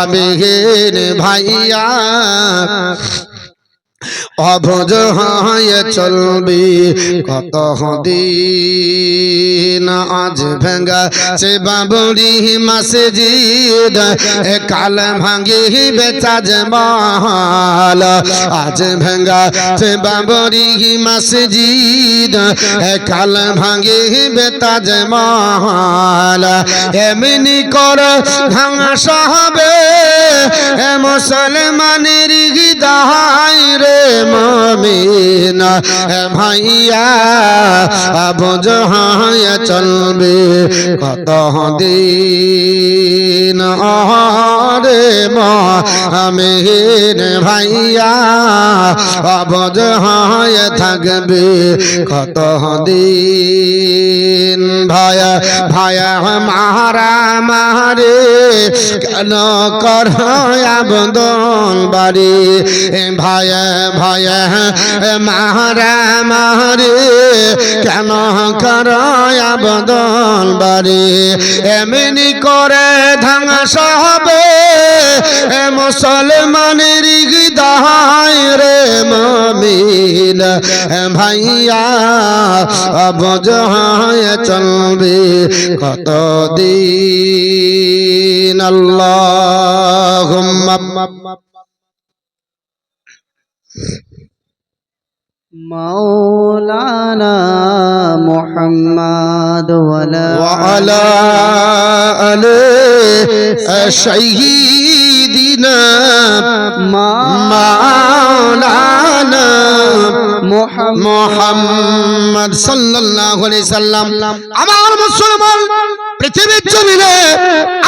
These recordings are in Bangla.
আবিহীন ভাইয়া। অভজ হয়ে চলবি, কত দিন আজ ভেঙ্গা সে বাবুরি জিদ এ কাল ভাঙ্গি বেচাজ মাল আজ ভেঙ্গা সে বাবুরি জিদ এ কাল ভাঙ্গি বেতাজ মাল এমনি কর ভাঙা সাহাবে, এ মুসলমানের হৃদয় রে। মমিনা ভাইয়া হায়া চলবে কত দিন? রে মমিন ভাইয়া আবজ হায়া থাকবে কত দিন? ভায়া ভায়া মারা মারে কেন কর আবদন বাড়ি ভায়া ভায়া মারা, মারে, কেন কর আবদন বাড়ি? এমনি করে ধ্বংস হবে মুসলমানের হৃদয় রে মমিন ভাইয়া, অবজ চলবে কত দিন আল্লাহ مولانا محمد ولا وعلى آل سيدنا مولانا محمد মোহাম্মদ সাল্লাল্লাহু আলাইহি সাল্লাম আমার মুসলমান পৃথিবীর জমিনে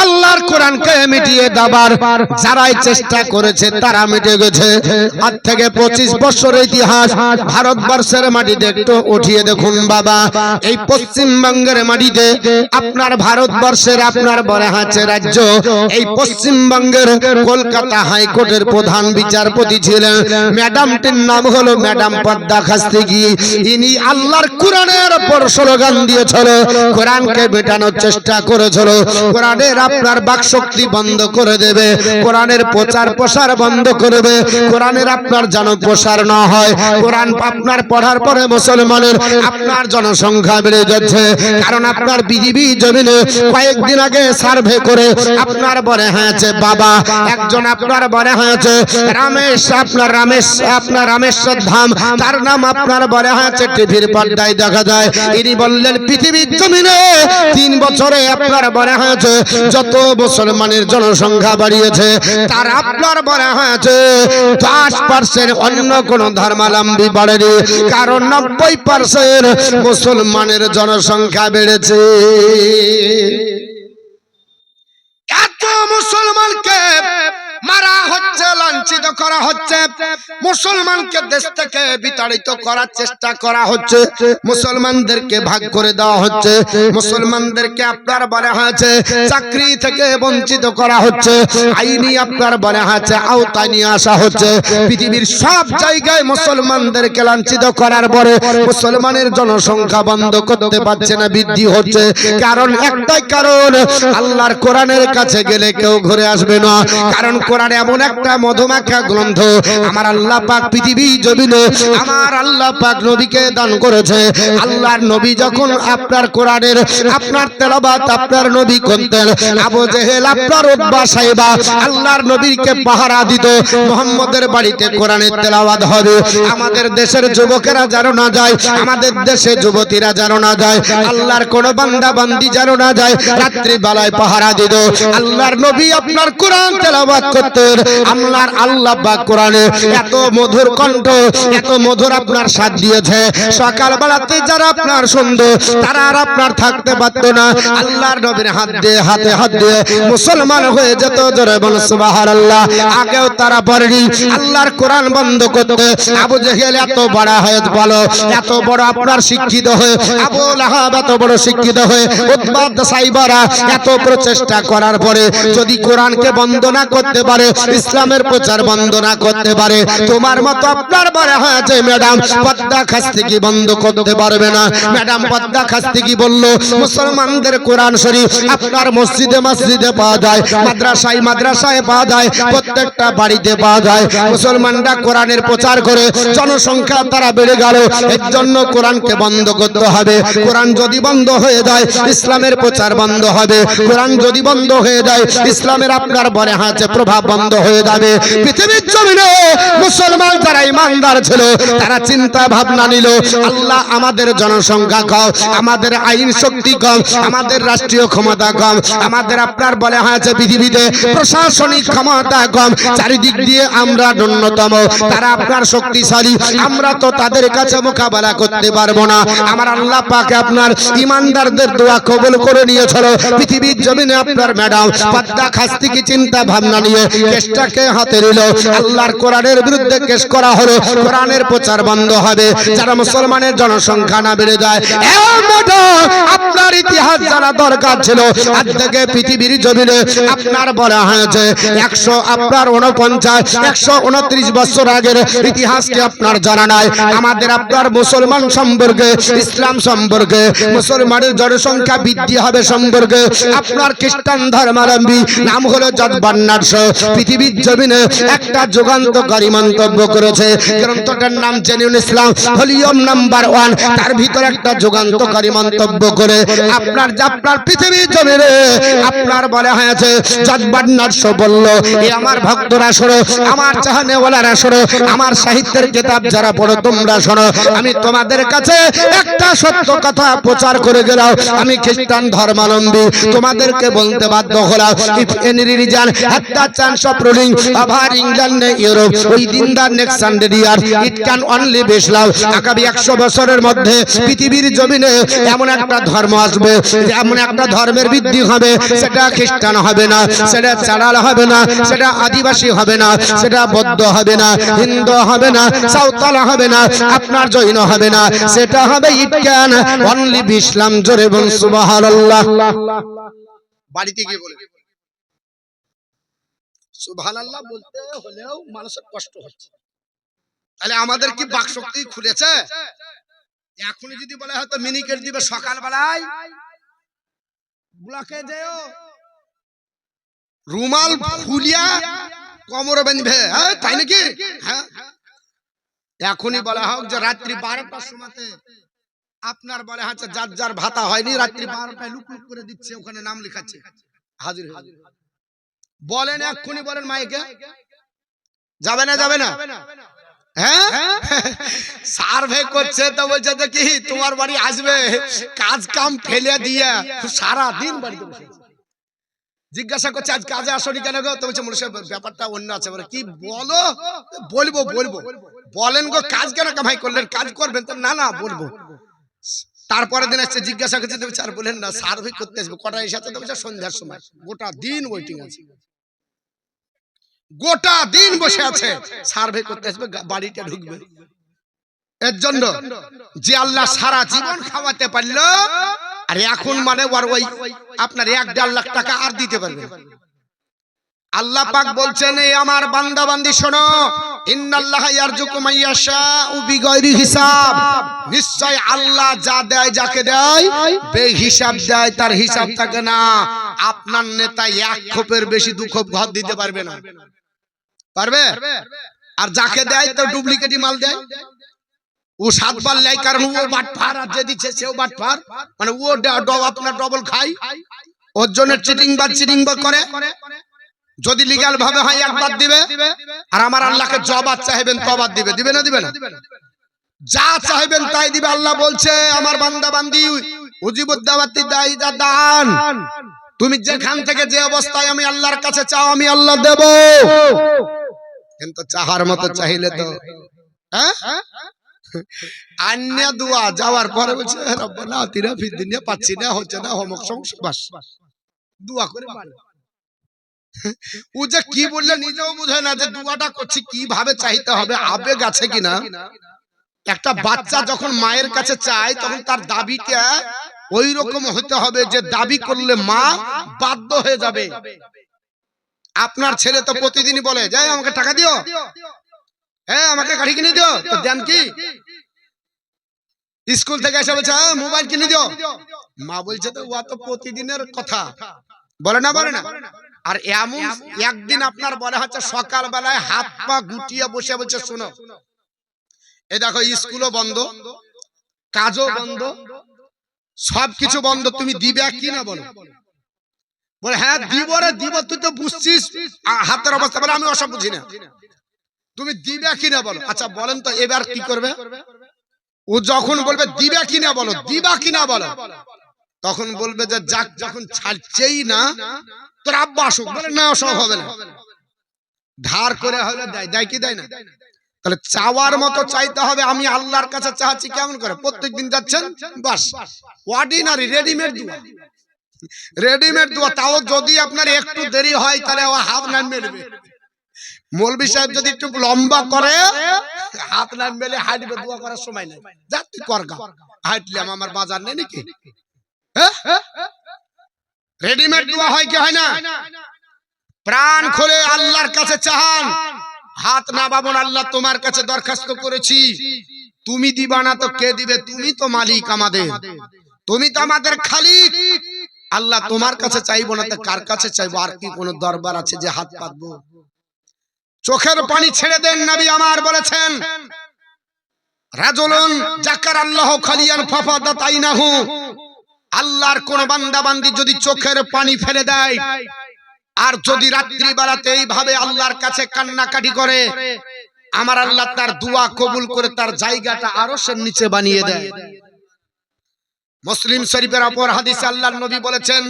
আল্লাহর কোরআনকে মিটিয়ে দাবার যারাই চেষ্টা করেছে, তারা মিটে গেছে। আজ থেকে পঁচিশ বছর ইতিহাস ভারতবর্ষের মাটিতে একটু উঠিয়ে দেখুন বাবা। এই পশ্চিমবঙ্গের মাটিতে আপনার ভারতবর্ষের, আপনার বলে হাঁচে রাজ্য, এই পশ্চিমবঙ্গের কলকাতা হাইকোর্টের প্রধান বিচারপতি ছিলেন। ম্যাডামটির নাম হলো ম্যাডাম পদ্মা খাস্তিকি ইনি আল্লাহর কোরআনের ওপর স্লোগান দিয়েছিল, কোরআনকে মেটানোর চেষ্টা করেছিল। কোরআনের আপনার বাক শক্তি বন্ধ করে দেবে। কোরআনের প্রচার প্রসার বন্ধ করবে কোরআনের আপনার যেন প্রসার না হয়। কোরআন আপনার পড়ার পরে মুসলমানের আপনার জনসংখ্যা বেড়ে যাচ্ছে। কারণ আপনার বিজিবি জমিনে কয়েকদিন আগে সার্ভে করে আপনার বলে হয়েছে বাবা। একজন আপনার বলে হয়েছে। রামেশ, আপনার রামেশ, আপনার রামেশ্বর ধাম। তার নাম আপনার বলে হয়েছে। টিভির পর্দায় দেখা যায়। ইনি বললেন, পৃথিবীর জমিনে তিন বছরে আপনার মনে হয়েছে, যত মুসলমানের জনসংখ্যা বাড়িয়েছে, তার আপনার মনে হয়েছে, দশ পার্সেন্ট অন্য কোন ধর্মালম্বী বাড়েনি, কারণ নব্বই পার্সেন্ট মুসলমানের জনসংখ্যা বেড়েছে। এত মুসলমানকে মারা হচ্ছে, লাঞ্ছিত করা হচ্ছে, মুসলমানকে দেশ থেকে বিতাড়িত করার চেষ্টা করা হচ্ছে, মুসলমানদেরকে ভাগ করে দেওয়া হচ্ছে, মুসলমানদেরকে আপনার বলা হয়েছে, চাকরি থেকে বঞ্চিত করা হচ্ছে, আইনি আপনার বলা হয়েছে, আওতায় নিয়ে আসা হচ্ছে, পৃথিবীর সব জায়গায় মুসলমানদেরকে লাঞ্ছিত করার পরে মুসলমানের জনসংখ্যা বন্ধ করতে পারছে না, বৃদ্ধি হচ্ছে, কারণ একটাই কারণ, আল্লাহর কোরআনের কাছে গেলে কেউ ঘুরে আসবে না, কারণ কোরআন এমন একটা মধুমাখা গ্রন্থ আমার আল্লাহ পাক পৃথিবী জমিনে আমার আল্লাহ পাক নবীকে দান করেছে। আল্লাহর নবী যখন আপনার কোরআনের, আপনার তেলাবাত আপনার নবী করতেন, আবু জেহেল আপনার উদ্বা সাহেবা আল্লাহর নবীকে পাহারা দিত, মোহাম্মদের বাড়িতে কোরআনের তেলাওয়াত হবে। আমাদের দেশের যুবকেরা যেন না যায়, আমাদের দেশে যুবতীরা যেন না যায়, আল্লাহর কোন বান্দা বান্দি যেন না যায় রাত্রি বেলায় পাহারা দিত। আল্লাহর নবী আপনার কোরআন তেলাওয়াত করতেন আল্লাহর আল্লাহ পাক কোরআনে এত মধুর কণ্ঠ, এত মধুর আপনার দিয়েছে। সকাল বেলাতে যারা আপনার তারা আর আপনার থাকতে পারতো না। আল্লাহর নবীর হাত দিয়ে, হাতে হাত দিয়ে মুসলমান হয়ে যেত জোরে বল, সুবহানাল্লাহ। আগেও তারা পড়েনি আল্লাহর কোরআন বন্ধ করতে আবু জেহেল এত বড় হয়ে বলো, এত বড় আপনার শিক্ষিত হয়ে, আবু এত বড় শিক্ষিত হয়ে উৎপাদ সাইবারা এত প্রচেষ্টা করার পরে যদি কোরআনকে বন্ধ না করতে পারে, ইসলামের প্রচার বন্ধ না করতে পারে। তোমার মতো আপনার হয়েছে, ম্যাডাম, পদ্মা বন্ধ করতে পারবে না। ম্যাডাম পদ্মা মুসলমানদের কোরআন শরীফ আপনার মসজিদে মসজিদে পাওয়া যায়, মাদ্রাসায় মাদ্রাসায় পাওয়া যায়, প্রত্যেকটা বাড়িতে পাওয়া যায়। মুসলমানরা কোরআনের প্রচার করে, জনসংখ্যা তারা বেড়ে গেল, এর জন্য কোরআনকে বন্ধ করতে হবে। কোরআন যদি বন্ধ হয়ে যায়, ইসলামের প্রচার বন্ধ হবে। কোরআন যদি বন্ধ হয়ে যায়, ইসলামের আপনার বলে হাতে প্রভাব। বন্ধ হয়ে যাবে। পৃথিবীর জমিনে মুসলমান যারা ইমানদার ছিল, তারা চিন্তা ভাবনা নিল, আল্লাহ আমাদের জনসংখ্যা কম, আমাদের আইন শক্তি কম, আমাদের রাষ্ট্রীয় ক্ষমতা কম, আমাদের আপনার বলে হয়েছে পৃথিবীতে প্রশাসনিক ক্ষমতা কম, চারিদিক দিয়ে আমরা ন্যূনতম, তারা আপনার শক্তিশালী, আমরা তো তাদের কাছে মোকাবেলা করতে পারব না। আমার আল্লাহ পাকে আপনার ইমানদারদের দোয়া কবুল করে নিয়েছিল। পৃথিবীর জমিনে আপনার ম্যাডাম, পদ্মা খাস্তি কি চিন্তা ভাবনা নিয়ে কেসটাকে হাতে নিল। আল্লাহর কোরআনের বিরুদ্ধে কেস করা হলো। কোরআনের প্রচার বন্ধ হবে। যারা মুসলমানের জনসংখ্যা না বেড়ে যায় আপনার ইতিহাস জানা দরকার ছিল। আজ থেকে পৃথিবীর জমিনে আপনার বলা হয়েছে, একশো আপনার উনপঞ্চাশ একশো উনত্রিশ বছর আগের ইতিহাসকে আপনার জানা নাই? আমাদের আপনার মুসলমান সম্পর্কে, ইসলাম সম্পর্কে, মুসলমানের জনসংখ্যা বৃদ্ধি হবে সম্পর্কে, আপনার খ্রিস্টান ধর্মাবলম্বী, নাম হলো পৃথিবীর জমিনে একটা যুগান্তকারী মন্তব্য করেছে। গ্রন্থটার নাম genuine Islam, volume number one. তার ভিতরে একটা যুগান্তকারী মন্তব্য করে, আপনার আপনার পৃথিবীর জমিনে আপনার বলা হয়েছে জটবান্নার্স বলল, এ আমার ভক্তরা শোনো, আমার চাহানেওয়ালারা শোনো, আমার সাহিত্যের কিতাব যারা পড়ো, তোমরা শোনো। আমি তোমাদের কাছে একটা সত্য কথা প্রচার করে গেলাম। আমি খ্রিস্টান ধর্মাবলম্বী তোমাদেরকে বলতে বাধ্য হলাম। If any religion have chance of ruling over England Europe within the next hundred year it can only be Islam আগামী একশো বছরের মধ্যে পৃথিবীর জমিনে এমন একটা ধর্ম আসবে, এমন একটা ধর্মের বৃদ্ধি হবে, সেটা খ্রিস্টান হবে না, সেটা চাড়াল হবে না, সেটা আদিবাসী হবে না, সেটা বৌদ্ধ হবে না, হিন্দু হবে না, সাঁওতাল হবে না, আপনার জৈন হবে না, সেটা হবে it can only be Islam জোরে বাড়িতে গিয়ে বলে সুবহানাল্লাহ বলতে হলেও মানুষের কষ্ট হচ্ছে। তাহলে আমাদের কি বাক শক্তি খুলেছে? এখনই যদি বলে হয়তো মিনিকেট দিবে সকালবেলায় ব্লকে যেও। রুমাল ফুলিয়া কোমরে বাঁধবে। হ্যাঁ তাই নাকি? হ্যাঁ। এখনই বলা হোক যে রাত্রি বারোটার সময়তে আপনার বলে হচ্ছে যার যার ভাতা হয়নি রাত্রি বারোটায় লুক লুক করে দিচ্ছে ওখানে নাম লেখাচ্ছে। হাজির হয়ে যাবে। বলেন এক্ষুনি বলেন মাইকে। যাবে না যাবে না? হ্যাঁ? সার্ভে করছে তো বলছে কি তোমার বাড়ি আসবে। কাজ কাম ফেলে দিয়ে সারা দিন বাড়িতে বসে জিজ্ঞাসা করছে আজ কাজে আসনি কেন গো? তো বলছে মনুষ্য ব্যাপারটা অন্য আছে। বলে কি বলো? বলব বলব। বলেন গো কাজ কেন কামাই করলেন? কাজ করবেন তো? না না বলব। তারপরে দিন এসছে জিজ্ঞাসা করছে তুমি স্যার বলেন না সার্ভে করতে আসবে। কটা এসেছে? তো সন্ধ্যার সময়। গোটা দিন ওয়েটিং আছে। গোটা দিন বসে আছে। সার্ভে করতে আসবে বাড়িতে ঢুকবে। এর জন্য যে আল্লাহ সারা জীবন খাওয়াতে পারল আর এখন মানে ওর ওই আপনার এক দেড় লাখ টাকা আর দিতে পারবে আল্লাহ পাক বলছেন এই আমার বান্দা বান্দি শোনো হিসাব। নিশ্চয় আল্লাহ যা দেয় যাকে দেয় বেহিসাব দেয় তার হিসাব থাকে না। আপনার নেতা এক খোপের বেশি দু খোপ ঘর দিতে পারবে না। পারবে? আর যাকে দেয় তো ডুপ্লিকেটই মাল দেয়। ও সাতবার লেয় কারণ ও বাটফার আর যে দিচ্ছে সেও বাটফার মানে ও ড- ড- আপনার ডবল খাই ওর জন্য চিটিং বা চিটিং বা করে। যদি লিগাল ভাবে হয় একবার দিবে। আর আমার আল্লাহকে জবাব চাইবেন তবার দিবে। দিবে না দিবে না। যা চাইবেন তাই দিবে। আল্লাহ বলছে আমার বান্দা বান্দি উজিবুদ্দাওয়াতি দাই দা দান। তুমি যেখান থেকে যে অবস্থায় আমি আল্লাহর কাছে চাও আমি আল্লাহ দেব। কিন্তু চাহার মতো চাইলে তো হ্যাঁ? আন্যা দোয়া যাওয়ার পরে বলছে রব্বানা আতিনা ফিদ দুনিয়া পাচ্ছি না হচ্ছে না হমক সমস্যা দোয়া করে ও যে কি বললে নিজেও বুঝে না যে দোয়াটা করছি কীভাবে চাইতে হবে আবেগ আছে কিনা? একটা বাচ্চা যখন মায়ের কাছে চায় তখন তার দাবিটা ওই রকম হতে হবে যে দাবি করলে মা বাধ্য হয়ে যাবে। আপনার ছেলে তো প্রতিদিনই বলে যাই আমাকে টাকা দিও। হ্যাঁ আমাকে গাড়ি কিনে দিও। তো দেন কি? স্কুল থেকে এসে বলছে "হ্যাঁ, মোবাইল কিনে দিও। মা বলছে তো ও তো প্রতিদিনের কথা। বলে না বলে না? আর এমন একদিন আপনার বলা হচ্ছে সকাল বেলায় হাত পা গুটিয়ে বসে বলছে শোনো। এ দেখো স্কুলও বন্ধ কাজও বন্ধ সবকিছু বন্ধ। তুমি দিবে কি না বলো? বলে হ্যাঁ দিব রে দিব, তুই তো বুঝছিস হাতের অবস্থা। বলে, আমি ওসব বুঝি না। তুমি দিবে কি না বলো? আচ্ছা বলেন তো, এবার কি করবে? ও যখন বলবে, দিবে কি না বলো, দিবা কিনা বলো? তখন বলবে যে, যাক, যখন ছাড়ছেই না, তোর আব্বা আসুক। বলে, না, সব হবে না। ধার করে হলে, দেয় দেয় কি, দেয় না? তাহলে চাওয়ার মতো চাইতে হবে, আমি আল্লাহর কাছে চাচ্ছি, কেমন করে? প্রত্যেকদিন যাচ্ছেন, বাস অর্ডিনারি রেডিমেড রেডিমেড দোয়া তাও যদি আপনার একটু দেরি হয় তাহলে ও হাফ নাম মেলবে মৌলবি সাহেব যদি একটু লম্বা করে হাত নাম মেলে হাঁটবে দোয়া করার সময় নেই। যা তুই করগা। হাঁটলাম আমার বাজার নেই নাকি? রেডিমেড দোয়া হয় কি হয় না? প্রাণ খুলে আল্লাহর কাছে চাহান। হাত না বাবন আল্লাহ তোমার কাছে দরখাস্ত করেছি। তুমি দিবা না তো কে দিবে? তুমি তো মালিক আমাদের। তুমি তো আমাদের খালিক। আল্লাহ তোমার কাছে চাইব না তো কার কাছে চাইব? আর কি কোনো দরবার আছে যে হাত পাতবো? চোখের পানি ছেড়ে দেন নবী আমার বলেছেন। রাজুলুন জাকার আল্লাহ খালিয়ান ফাফাদা তাইনাহু আল্লাহর কোন বান্দা বান্দি যদি চোখের পানি ফেলে দেয় আর যদি রাত্রি বেলাতে এইভাবে আল্লাহর কাছে কান্নাকাটি করে আমার আল্লাহ তার দোয়া কবুল করে তার জায়গাটা আরও সে নিচে বানিয়ে দেয়। মুসলিম শরীফের অপর হাদিস আল্লাহর নবী বলেছেন,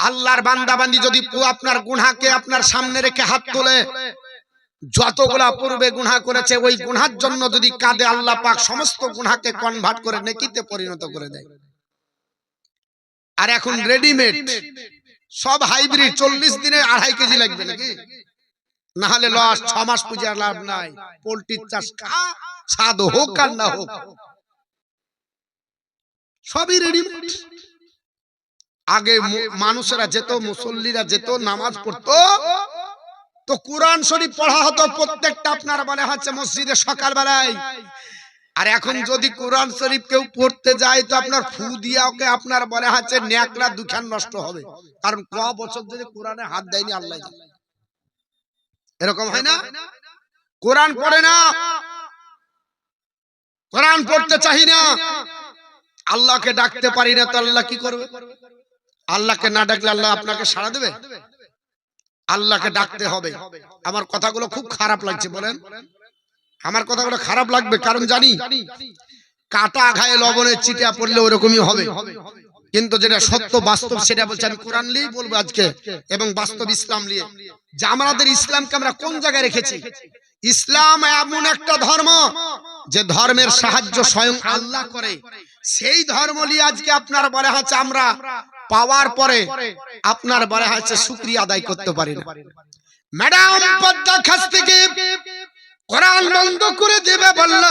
আল্লাহর বান্দা বান্দি যদি আপনার গুনাহকে আপনার সামনে রেখে হাত তোলে, যতগুলা পূর্বে গুনাহ করেছে, ওই গুনার জন্য যদি কাঁদে, আল্লাহ পাক সমস্ত গুনাহকে কনভার্ট করে নেকিতে পরিণত করে দেয়। আর এখন রেডিমেড সব হাইব্রিড চল্লিশ দিনে আড়াই কেজি লাগবে নাকি? না হলে লস ছ মাস পূজার লাভ নাই, পোল্ট্রির চাষ, খা, স্বাদ হোক আর না হোক। সবই রেডিমেড আগে মানুষেরা যেত মুসল্লিরা যেত নামাজ পড়তো। তো কোরআন শরীফ পড়া হতো প্রত্যেকটা আপনার বলে হচ্ছে মসজিদে সকাল বেলায় আর এখন যদি কোরআন শরীফ কেউ পড়তে যায় তো আপনার ফু দিয়া ওকে আপনার বলে হচ্ছে ন্যাকলা দুখান নষ্ট হবে। কারণ ক বছর যদি কোরআনে হাত দেয়নি আল্লাহ এরকম হয় না? কোরআন পড়ে না। কোরআন পড়তে চাহি না। আল্লাহকে ডাকতে পারি না, তো আল্লাহ কি করবে? আল্লাহকে না ডাকলে আল্লাহ আপনাকে সাড়া দেবে? আল্লাহকে ডাকতে হবে। আমার কথাগুলো খুব খারাপ লাগছে, বলেন। আমার কথাগুলো খারাপ লাগবে, কারণ জানি কাটা ঘায়ে লবণের চিটা পড়লে ওরকমই হবে। কিন্তু যেটা সত্য, বাস্তব, সেটা বলছে আমি কোরআন নিয়েই বলব আজকে এবং বাস্তব ইসলাম নিয়ে। যে আমাদের ইসলামকে আমরা কোন জায়গায় রেখেছি? ইসলাম এমন একটা ধর্ম যে ধর্মের সাহায্য স্বয়ং আল্লাহ করে। সেই ধর্ম নিয়ে আজকে আপনার বলে হচ্ছে আমরা পাওয়ার পরে আপনার বলে হচ্ছে শুক্রিয়া আদায় করতে পারি না। ম্যাডাম পদ্মা খাস থেকে কোরআন বন্ধ করে দেবে বলল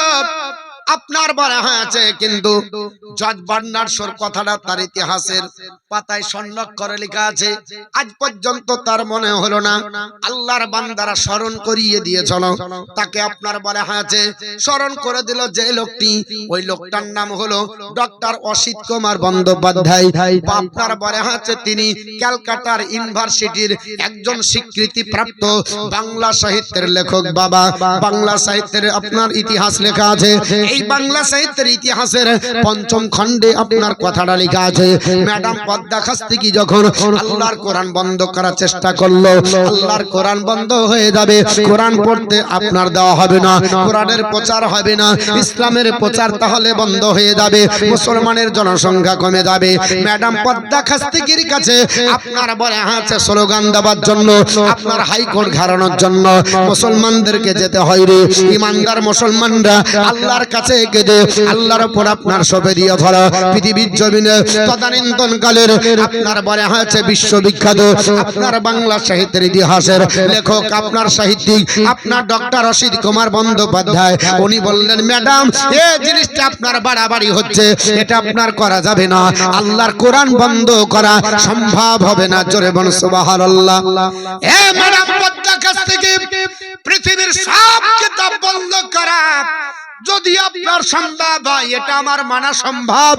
আপনার বলা হয়েছে, কিন্তু জজ বার্নার্সর কথাটা তার ইতিহাসের পাতায় স্বর্ণাক্ষরে লেখা আছে, আজ পর্যন্ত তার মনে হলো না, আল্লাহর বান্দারা স্মরণ করিয়ে দিয়ে চলো। তাকে আপনার বলা হয়েছে, স্মরণ করে দিল যে লোকটি, ওই লোকটার নাম হলো ডক্টর অসিত কুমার বন্দ্যোপাধ্যায়। আপনার বলা হয়েছে, তিনি ক্যালকাটার ইউনিভার্সিটির একজন স্বীকৃতি প্রাপ্ত বাংলা সাহিত্যের লেখক বাবা। বাংলা সাহিত্যের আপনার ইতিহাস লেখা আছে। এই বাংলা সাহিত্যের ইতিহাসের পঞ্চম খণ্ডে আপনার কথাটা লেখা আছে। ম্যাডাম পদ্মা খাস্তিকি যখন আল্লাহর কোরআন বন্ধ করার চেষ্টা করল, আল্লাহর কোরআন বন্ধ হয়ে যাবে। কোরআন পড়তে আপনার দেওয়া হবে না, কোরআনের প্রচার হবে না, ইসলামের প্রচার তাহলে বন্ধ হয়ে যাবে, মুসলমানের জনসংখ্যা কমে যাবে। ম্যাডাম পদ্মা খাস্তিকির কাছে আপনার বলে আছে স্লোগান দেওয়ার জন্য, আপনার হাইকোর্ট ঘাড়ানোর জন্য, মুসলমানদেরকে যেতে হয় রে। ইমানদার মুসলমানরা আল্লাহর কাছে কাছে কেঁদে আল্লাহর উপর আপনার সবে দিয়ে ধরো। পৃথিবীর জমিনে তদানীন্তন কালের আপনার বলে হয়েছে বিশ্ববিখ্যাত। আপনার বাংলা সাহিত্যের ইতিহাসের লেখক, আপনার সাহিত্যিক, আপনার ডক্টর রশিদ কুমার বন্দ্যোপাধ্যায়। উনি বললেন, ম্যাডাম এই জিনিসটা আপনার বাড়াবাড়ি হচ্ছে। এটা আপনার করা যাবে না। আল্লাহর কোরআন বন্ধ করা সম্ভব হবে না। জোরে বন সুবহানাল্লাহ। এ ম্যাডাম পদ্মা কাছ থেকে পৃথিবীর সব কিতাব বন্ধ করা। যদি আপনার সম্ভব হয়, এটা আমার মানা সম্ভব,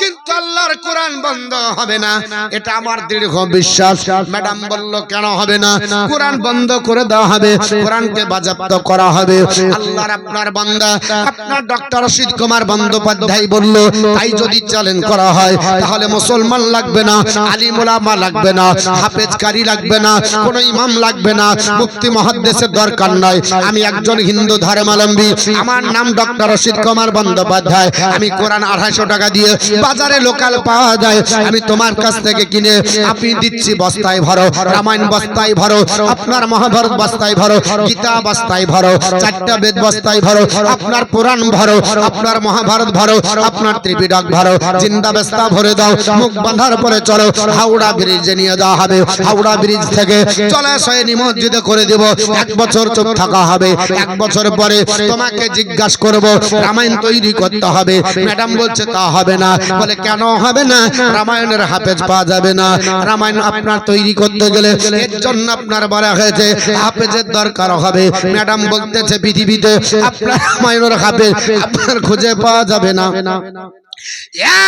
কিন্তু আল্লাহর কোরআন বন্ধ হবে না। এটা আমার দৃঢ় বিশ্বাস। ম্যাডাম বলল, কেন হবে না? কোরআন বন্ধ করে দেওয়া হবে, কোরআনকে বাজাপ্ত করা হবে। আল্লাহর আপনার বান্দা, আপনার ডক্টর রশিদ কুমার বন্দ্যোপাধ্যায় বলল, তাই যদি চ্যালেঞ্জ করা হয়, তাহলে মুসলমান লাগবে না, আলিম ওলামা লাগবে না হাফেজ কারি লাগবে না, কোন ইমাম লাগবে না, মুফতি মহাদ্দেশের দরকার নাই। আমি একজন হিন্দু ধর্মাবলম্বী, আমার নাম ডক্টর রশিদ কুমার বন্দ্যোপাধ্যায়, আমি কোরআন আড়াইশো টাকা দিয়ে বাজারে লোকাল পাওয়া যায়, আমি তোমার কাছ থেকে কিনে আপনি দিচ্ছি, বস্তায় ভরো, রামায়ণ বস্তায় ভরো, আপনার মহাভারত বস্তায় ভরো, গীতা বস্তায় ভরো, চারটা বেদ বস্তায় ভরো, আপনার পুরাণ ভরো, আপনার মহাভারত ভরো, আপনার ত্রিপিটক ভরো, জিন্দা বেস্তা ভরে দাও, মুখ বাঁধার পরে চলো, হাওড়া ব্রিজে নিয়ে যাওয়া হবে, হাওড়া ব্রিজ থেকে জলাশয়ে নিমজ্জিত করে দেব, এক বছর চুপ থাকা হবে, এক বছর পরে তোমাকে জিজ্ঞাসা করব, রামায়ণ তৈরি করতে হবে। ম্যাডাম বলছে, তা হবে না। বলে, কেন হবে না? রামায়ণের হাফেজ পাওয়া যাবে না। রামায়ণ আপনার তৈরি করতে গেলে এর জন্য আপনার বলা হয়েছে, হাফেজের দরকার হবে। ম্যাডাম বলতেছে, পৃথিবীতে আপনার রামায়ণের হাফেজ আপনার খুঁজে পাওয়া যাবে না।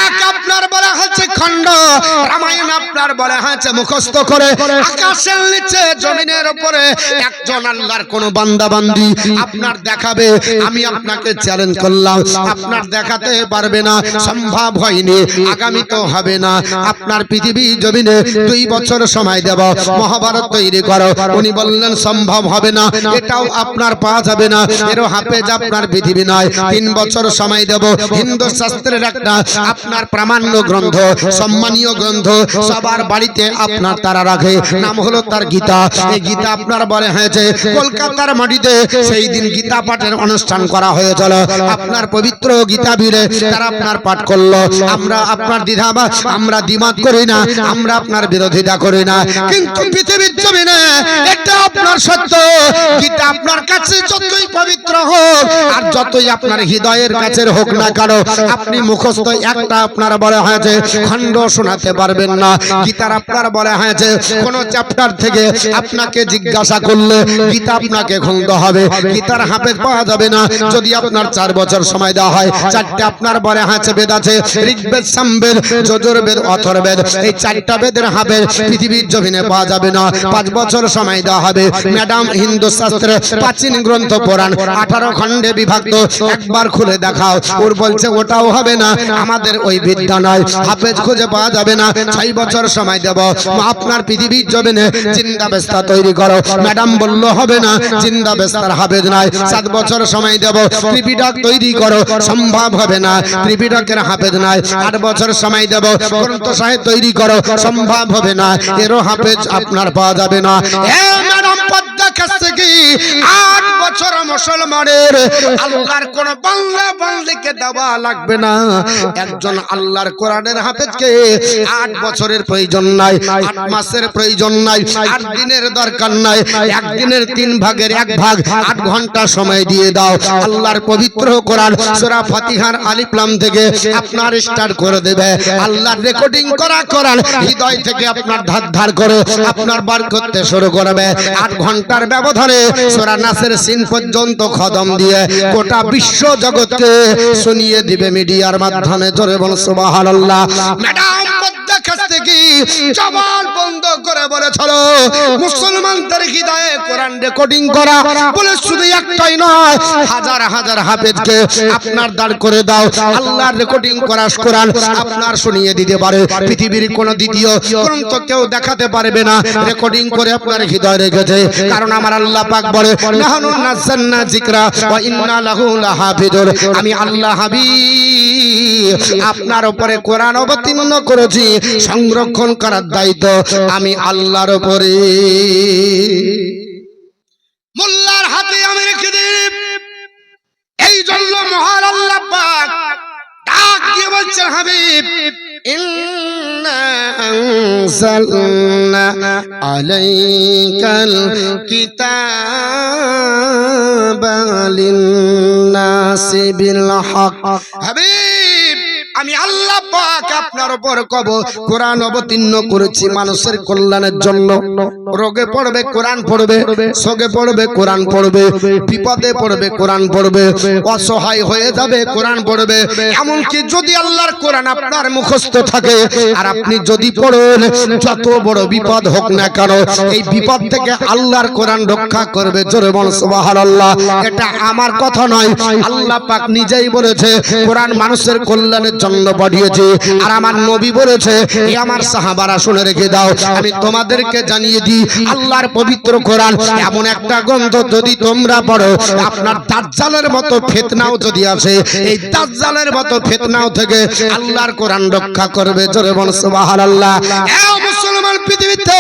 এক আপনার বলা হচ্ছে খণ্ড, রামায়ণ আপনার বলা হচ্ছে মুখস্থ করে, আকাশের নিচে, জমিনের উপরে একজন আল্লাহর কোন বান্দা বান্দি আপনার দেখাবে, আমি আপনাকে চ্যালেঞ্জ করলাম, আপনার দেখাতে পারবে না, সম্ভব হয়নি, আগামী তো হবে না, আপনার পৃথিবী জমিনে দুই বছর সময় দেব, মহাভারত তৈরি করো, উনি বললেন, সম্ভব হবে না, এটাও আপনার পাওয়া যাবে না, এরও হাফেজ আপনার পৃথিবী নয়, তিন বছর সময় দেব, হিন্দু শাস্ত্রের আপনার প্রামাণ্য গ্রন্থ, সম্মানীয় গ্রন্থ সবার বাড়িতে আপনার তারা রাখে। নাম হলো তার গীতা। এই গীতা আপনার বলে হয়েছে, কলকাতার মাটিতে সেই দিন গীতা পাঠের অনুষ্ঠান করা হয়েছিল। আপনার পবিত্র গীতা বীরে তারা আপনার পাঠ করল। আমরা আপনার দ্বিধা বা আমরা দ্বিমত করি না, আমরা আপনার বিরোধিতা করি না। কিন্তু পৃথিবীর জমিনে এটা আপনার সত্য। গীতা আপনার কাছে যতই পবিত্র হোক, আর যতই আপনার হৃদয়ের কাছের হোক না কারও আপনি মুখস্থ একটা আপনার বলে হয়েছে, খণ্ড শোনাতে পারবেন না। গীতার আপনার বলে হয়েছে, কোন চ্যাপ্টার থেকে আপনাকে জিজ্ঞাসা করলে গীতা আপনাকে খুলতে হবে। গীতার হাফেজ পাওয়া যাবে না, যদি আপনার চার বছর সময় দেওয়া হয়। চারটে আপনার বলে হয়েছে বেদ আছে, ঋগ্বেদ, সামবেদ, যজুর্বেদ, অথর্বেদ। এই চারটা বেদের হাফেজ পৃথিবীর জমিনে পাওয়া যাবে না। পাঁচ বছর সময় দেওয়া হবে। ম্যাডাম হিন্দু শাস্ত্রে প্রাচীন গ্রন্থ পুরাণ, আঠারো খণ্ডে বিভক্ত, একবার খুলে দেখাও। ওর বলছে, ওটাও হবে না। আমাদের ওই বিদ্যা নয় হাফেজ খুঁজে পাওয়া যাবে না। ছয় বছর সময় দেব। আপনার পৃথিবীর জমিনে চিন্তা বেস্তা তৈরি করো। ম্যাডাম বলল, হবে না। চিন্তা বেস্তার হাফেজ নাই। সাত বছর সময় দেব। ত্রিপিটক তৈরি করো। সম্ভব হবে না। ত্রিপিটকের হাফেজ নাই। আট বছর সময় দেব। গ্রন্থ সাহেব তৈরি করো। সম্ভব হবে না। এরও হাফেজ আপনার পাওয়া যাবে না। কাছ থেকে আট বছর মুসলমানের আল্লাহর কোন বাংলা বাংলিকে দেওয়া লাগবে না। একজন আল্লাহর কোরআনের হাফেজকে আট বছরের প্রয়োজন নাই, আট মাসের প্রয়োজন নাই, আট দিনের দরকার নাই একদিনের তিন ভাগের এক ভাগ, আট ঘণ্টা সময় দিয়ে দাও। আল্লাহর পবিত্র কোরআন আলিফলাম থেকে আপনার স্টার্ট করে দেবে। আল্লাহর রেকর্ডিং করা কোরআন হৃদয় থেকে আপনার ধার ধার করে আপনার বার করতে শুরু করবে। আট ঘণ্টার ব্যবধানে সূরা নাসের সিন পর্যন্ত খদম দিয়ে গোটা বিশ্ব জগৎকে শুনিয়ে দিবে মিডিয়ার মাধ্যমে। জোরে বল সুবহানাল্লাহ। ম্যাডাম কাছ থেকে জবান বন্ধ করে বলেছিল মুসলমানদের হৃদয়ে কোরআন রেকর্ডিং করা বলে শুধু একটাই নয় হাজার হাজার হাফেজকে আপনার দাঁড় করে দাও আল্লাহর রেকর্ডিং করা কোরআন আপনার শুনিয়ে দিতে পারে পৃথিবীর কোন দ্বিতীয় গ্রন্থ কেউ দেখাতে পারবে না রেকর্ডিং করে আপনার হৃদয় রেখেছে কারণ আমার আল্লাহ পাক বলে যিকরা ওয়া ইন্না লাহু লাহাফিজুন আমি আল্লাহ হাবিব আপনার উপরে কোরআন অবতীর্ণ করেছি সংরক্ষণ করার দায়িত্ব আমি আল্লাহর উপরে মোল্লার হাতে আমি রেখে দিই। এই জন্য মহান আল্লাহ পাক ডাক দিয়ে বলছেন, হাবিব, ইন্না আনজালনা আলাইকাল কিতাবা লিন্নাসি বিল পাক আপনার উপর কব কোরআন অবতীর্ণ করেছি মানুষের কল্যাণের জন্য। রোগে পড়বে কোরআন পড়বে সোগে পড়বে কোরআন পড়বে বিপদে পড়বে কোরআন পড়বে অসহায় হয়ে যাবে কোরআন পড়বে এমনকি যদি আল্লাহর কোরআন আপনার মুখস্থ থাকে আর আপনি যদি পড়েন যত বড় বিপদ হোক না কেন এই বিপদ থেকে আল্লাহর কোরআন রক্ষা করবে জোরে বল সুবহানাল্লাহ। এটা আমার কথা নয় আল্লাহ পাক নিজেই বলেছে কোরআন মানুষের কল্যাণের জন্য পাঠিয়েছে আর আমার নবী বলেছে এই আমার সাহাবারা শুনে রেখে দাও, আমি তোমাদেরকে জানিয়ে দিই, আল্লাহর পবিত্র কোরআন এমন একটা গন্ধ যদি তোমরা পড়ো, আপনার দাজ্জালের মতো ফেতনাও যদি আসে, এই দাজ্জালের মতো ফেতনাও থেকে আল্লাহর কোরআন রক্ষা করবে, জোরে বল সুবহানাল্লাহ। মুসলমান পৃথিবীতে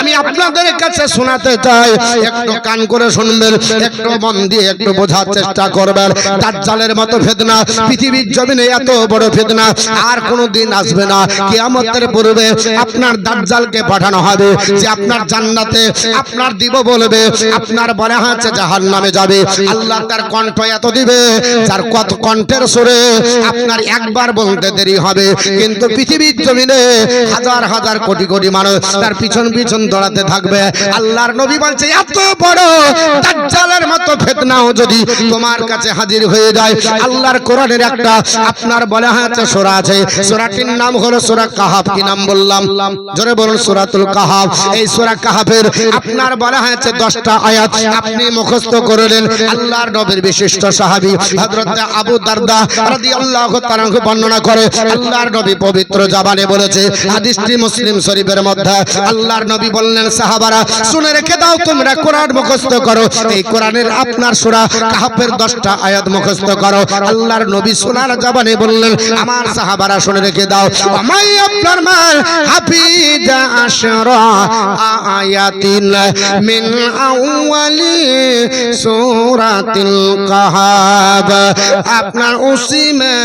আমি আপনাদের কাছে শোনাতে চাই। একটু কান করে শুনবেন, একটু মন দিয়ে একটু বোঝার চেষ্টা করবেন। দাজ্জালের মতো ফেদনা পৃথিবীর জমিনে এত বড় ফেদনা আর কোনো দিন আসবে না। কিয়ামতের পূর্বে আপনার দাজ্জালকে পাঠানো হবে যে আপনার জান্নাতে আপনার দিব বলবে, আপনার বলা হচ্ছে জাহান্নামে যাবে। আল্লাহ তার কণ্ঠ এত দিবে, যার কত কণ্ঠের সুরে আপনার একবার বলতে দেরি হবে। কিন্তু পৃথিবীর জমিনে হাজার হাজার কোটি কোটি মানুষ তার পিছন পিছন দৌড়াতে থাকবে। আল্লাহর নবী বলছে এত বড় দাজ্জালের মতো ফিতনাও যদি তোমার কাছে হাজির হয়ে যায় আল্লাহর কোরআনের একটা আপনার বলা হয়েছে সূরা আছে। সূরাটির নাম হলো সূরা কাহাফ কি নাম বললাম? জোরে বলুন সূরাতুল কাহাফ। এই সূরা কাহাফের আপনার বলা হয়েছে 10টা আয়াত আপনি মুখস্থ করলেন আল্লাহর নবীর বিশিষ্ট সাহাবী হযরত আবু দারদা রাদিয়াল্লাহু তাআলা বর্ণনা করে আল্লাহর নবী পবিত্র জবানে বলেছে হাদিসটি মুসলিম শরীফের মধ্যে আল্লাহর নবী বললেন, সাহাবারা, শুনে রেখে দাও, তোমরা কোরআন মুখস্থ করো। এই কোরআনের আপনার সূরা কাহাফের 10টা আয়াত মুখস্থ করো। আল্লাহর নবী সোনার জবানে বললেন, আমার সাহাবারা, শুনে রেখে দাও। আমাই আপনার মাল হাফিজা আশরা আয়াতিন মিন আউয়ালি সূরাতিল কাহাব। আপনার উসিমে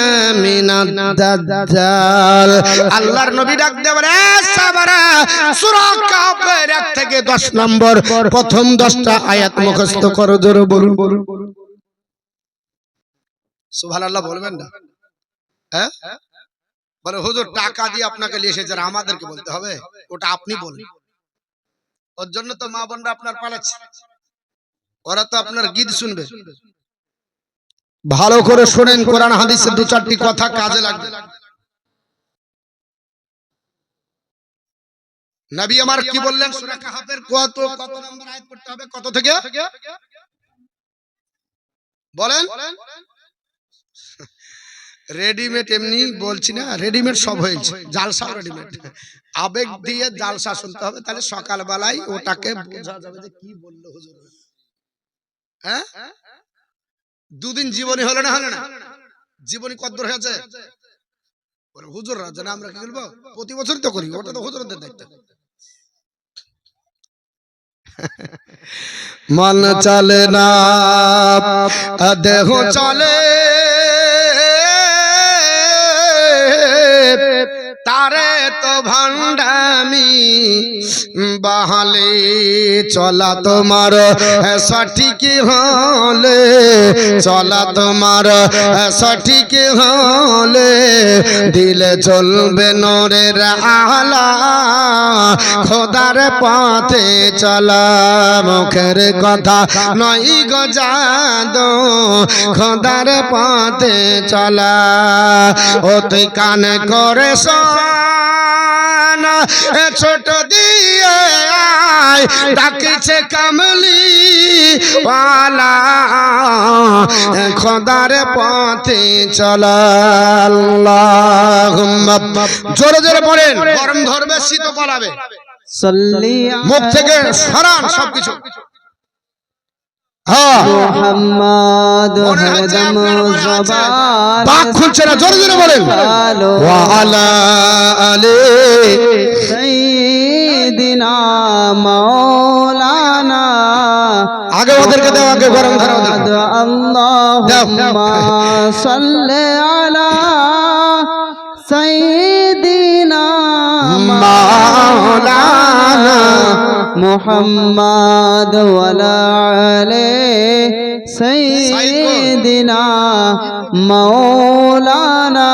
মিনাদ দাজ্জাল। আল্লাহর নবী ডাক দেবেন সাহাবারা 1 থেকে 10 নম্বর, প্রথম 10টা আয়াত মুখস্থ করো, জোরে বলুন। বলবেন না? হ্যাঁ? বলে, হুজুর, টাকা দিয়ে আপনাকে আমাদেরকে বলতে হবে। ওটা আপনি বলেন। ওর জন্য তো মা বোনরা আপনার পালাচ্ছে। ওরা তো আপনার গীত শুনবে। ভালো করে শোনেন, কোরআন, হাদিসের দু চারটি কথা কাজে লাগবে। নবী আমার কি বললেন? সূরা কাহাফের কত কত নম্বর আয়াত পড়তে হবে? কত থেকে? বলেন। রেডিমেড এমনি বলছি না রেডিমেড সব হয়েছে। জালসা রেডিমেড আবেগ দিয়ে জালসা শুনতে হবে তাহলে সকালবেলায় ওটাকে বোঝা যাবে যে কি বলল হুজুর। হ্যাঁ? দুদিন জীবনী হলো না হলো না? জীবনী কদ্দূর হয়েছে? হুজুররা জানে আমরা কি বলব? প্রতি বছরই তো করি ওটা তো হুজুরদের দায়িত্ব। মন চলে না দেহ চলে। তারে তো ভণ্ডামি বাহালে চলা তোমার সঠিক হলে চলা তোমার সঠিক হলে দিলে চলবে নরের আলা খোদার পথে চলা মুখের কথা নই গো জাদো। খোদার পথে চলা ও তুই কান করে শোন। জান ছোট দিয়ে আয় ডাকছে কামলি ওয়ালা খোদার পথে চল জোরে জোরে পড়েন গরম ধরবে শীত পালাবে মুখ থেকে সরান সবকিছু। হ্যাঁ। খুলছে না জোরে জোরে বলেন। আগে ওদেরকে দেওয়া আগে গরম ধরো محمد وعلى آله سيدنا مولانا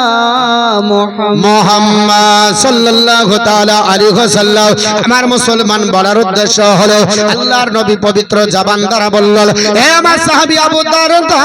محمد মোহাম্মদ সাল্লাল্লাহু তাআলা আলাইহি ওয়াসাল্লাম আমার মুসলমান বলার উদ্দেশ্য হলো আল্লাহর নবী পবিত্র জবান দ্বারা বললেন হে আমার সাহাবী আবু দারদা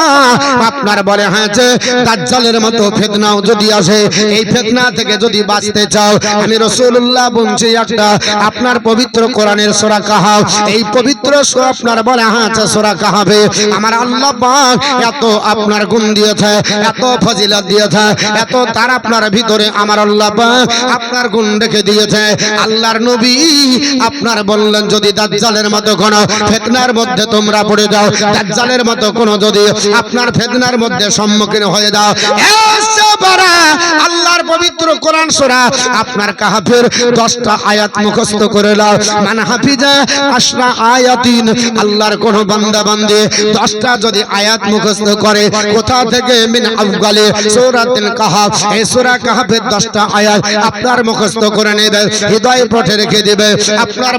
আপনার বলে হয়েছে দাজ্জালের মতো ফিতনাও যদি আসে এই ফিতনা থেকে যদি বাঁচতে চাও আমি রাসূলুল্লাহ বলছি একটা আপনার পবিত্র কোরআনের সূরা কাহাফ এই পবিত্র সূরা আপনার বলে হয়েছে সূরা কাহাফে আমার আল্লাহ পাক এত আপনার গুণ দিয়েছে, এত ফজিলত দিয়েছে, এত তার আপনার ভিতরে আমার আল্লাহ পাক আপনার গুণ রেখে দিয়েছে। আল্লাহর নবী আপনার বললেন, যদি দাজ্জালের মতো কোন ফিতনার মধ্যে তোমরা পড়ে যাও, দাজ্জালের মতো কোন যদি আপনার ফিতনার মধ্যে সম্মুখীন হয়ে যাও আল্লাহর পবিত্র কোরআন সূরা। আপনার কাহাফের 10টা আয়াত মুখস্থ করে নাও। মান হাফিজা আশরা আয়াতিন, আল্লাহর কোন বান্দা বান্দে 10টা যদি আয়াত মুখস্থ করে, কোথা থেকে মিন আফগালে সূরাতুল কাহাফ, এই সূরা কাহাফের 10টা আয়াত আপনার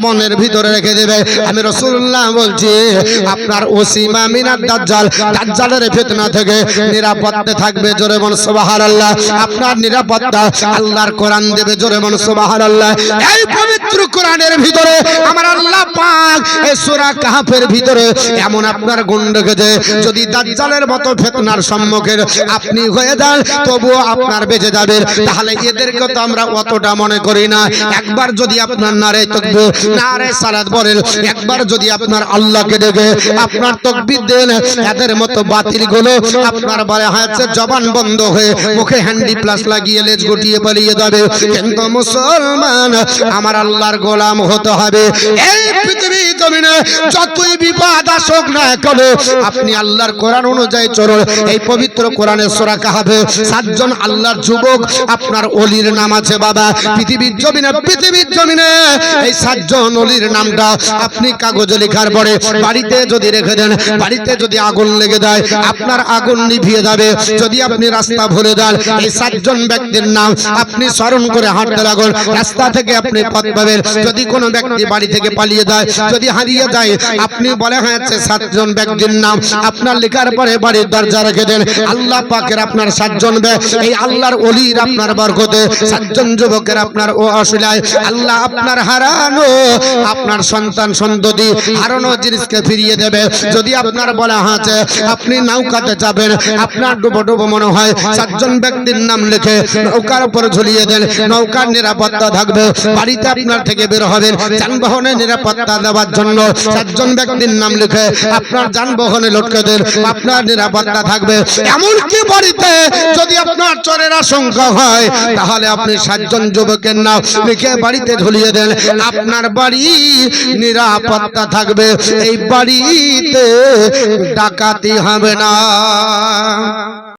মনের ভিতরে রেখে দিবে। আমি রাসূলুল্লাহ বলছি, আপনার ওসিমা দাজ্জালের থেকে থাকবে জোরে সুবহানাল্লাহ। আপনার নিরাপত্তা আল্লাহর কোরআন দেবে জোরে সুবহানাল্লাহ। এই পবিত্র কোরআনের ভিতরে আমার আপনি হয়ে যান, তবুও আপনার বেঁচে যাবে। তাহলে এদেরকে তো আমরা অতটা মনে করি না। একবার যদি আপনার নারে নারে বলেন একবার যদি আপনার আল্লাহকে দেখে আপনার তকবীর দেন, এদের মতো বাতিলগুলো আপনার বলে হয়েছে জবান বন্ধ হয়ে মুখে হ্যান্ডি প্লাস লাগিয়ে লেজ গুটিয়ে পালিয়ে যাবে। কিন্তু মুসলমান, আমার আল্লাহর গোলাম হতে হবে। এই পৃথিবী জমিনে যতই বিপদ আসুক না কেন, আপনি আল্লাহর কোরআন অনুযায়ী চলুন। এই পবিত্র কোরআনের সূরা কাহাফে সাতজন আল্লাহর যুবক আপনার অলির নাম আছে বাবা। পৃথিবীর জমিনে পৃথিবীর জমিনে এই সাতজন অলির নামটা আপনি কাগজে লেখার পরে বাড়িতে যদি রেখে দেন, বাড়িতে যদি আগুন লেগে যায়, আপনার আগুন নিভিয়ে যাবে। যদি আপনি রাস্তা ভুলে দেন এই সাতজন ব্যক্তির নাম আপনি স্মরণ করে হাঁটতে লাগুন রাস্তা থেকে আপনি পথ পাবেন। যদি কোনো ব্যক্তি বাড়ি থেকে পালিয়ে যায়, যদি হারিয়ে যায়, আপনি বলে হয়েছে সাতজন ব্যক্তির নাম। আপনার লেখার পরে বাড়ির দরজা রেখে দেন। আল্লাহ পাকের আপনার সাতজন ব্যক্তি এই আল্লাহর অলির আপনার বরকতে সাতজন যুবকের আপনার ও অসিলায় আল্লাহ আপনার হারানো, আপনার সন্তান সন্ততি হারানো জিনিসকে ফিরিয়ে দেবে। যদি আপনার বলা আছে আপনি নৌকাতে যাবেন, আপনার ডুবো ডুবো মনে হয় সাতজন ব্যক্তির নাম লিখে নৌকার উপর ঝুলিয়ে দেন। নৌকার নিরাপত্তা থাকবে, বাড়িতে আপনার থেকে বের হবেন। যানবাহনের নিরাপত্তা দেওয়ার জন্য সাতজন ব্যক্তির নাম লিখে আপনার যানবাহনে লটকে দেন, আপনার নিরাপত্তা থাকবে। এমনকি বাড়িতে যদি আপনার চোরের আশঙ্কা হয়, তাহলে আপনি সাতজন যুবকের নাম লিখে বাড়িতে ঝুলিয়ে দেন। আপনার বাড়ি নিরাপত্তা থাকবে। এই বাড়িতে ডাকাতি হবে না।